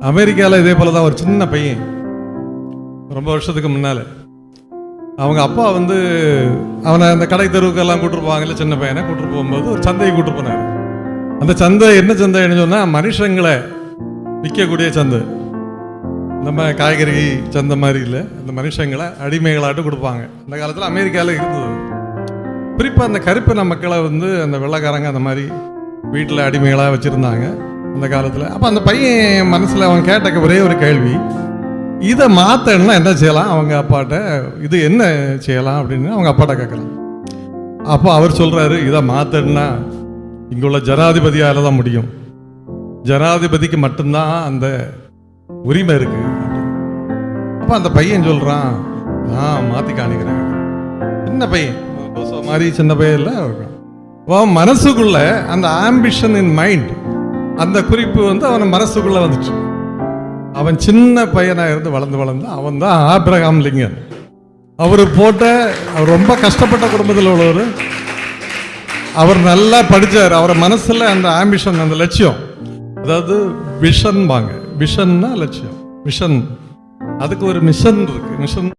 அமெரிக்காவில் இதே போல தான் ஒரு சின்ன பையன். ரொம்ப வருஷத்துக்கு முன்னால். அவங்க அப்பா வந்து அவனை அந்த கடை தெருவுக்கெல்லாம் கூட்டிருப்பாங்கல்ல சின்ன பையனை கூட்டிட்டு போகும்போது ஒரு சந்தையை கூட்டிட்டு போனார். அந்த சந்தை என்ன சந்தைன்னு சொன்னால் மனுஷங்களை விற்கக்கூடிய சந்தை. நம்ம காய்கறி சந்தை மாதிரி இல்லை. அந்த மனுஷங்களை அடிமைகளாட்டு கொடுப்பாங்க. அந்த காலத்தில் அமெரிக்காவில் இருந்தது. குறிப்பாக அந்த கருப்பின மக்களை வந்து அந்த வெள்ளைக்காரங்க அந்த மாதிரி வீட்டில் அடிமைகளாக வச்சுருந்தாங்க. அந்த காலத்தில். அப்போ அந்த பையன் மனசில் அவன் கேட்ட ஒரே ஒரு கேள்வி. இதை மாற்றணும்னா என்ன செய்யலாம்? அவங்க அப்பாட்ட இது என்ன செய்யலாம்? அப்படின்னு அவங்க அப்பாட்ட கேட்குறான் அப்போ அவர் சொல்கிறாரு இதை மாற்றணும்னா உள்ள ஜனாதிபதியால் தான் முடியும். ஜனாதிபதிக்கு மட்டும்தான் அந்த உரிமை இருக்கு. அப்போ அந்த பையன் சொல்கிறான் நான் மாற்றி காணிக்கிறேன். சின்ன பையன். மாதிரி சின்ன பையன் இல்லை. அவன் மனசுக்குள்ள அந்த ஆம்பிஷன் இன் மைண்ட் அந்த குறிப்பு வந்து அவன் மனசுக்குள்ள வந்துச்சு. அவன் சின்ன பையனா இருந்து வளர்ந்து வளர்ந்து அவன் தான் ஆப்ரகாம் லிங்கன். அவர் போட்ட அவர் ரொம்ப கஷ்டப்பட்ட குடும்பத்தில் உள்ளவர். அவர் நல்லா படித்தார் அவர் மனசுல அந்த ஆம்பிஷன் அந்த லட்சியம். அதாவது விஷன் வாங்க. விஷன்னா லட்சியம். விஷன் அதுக்கு ஒரு மிஷன் இருக்கு. மிஷன்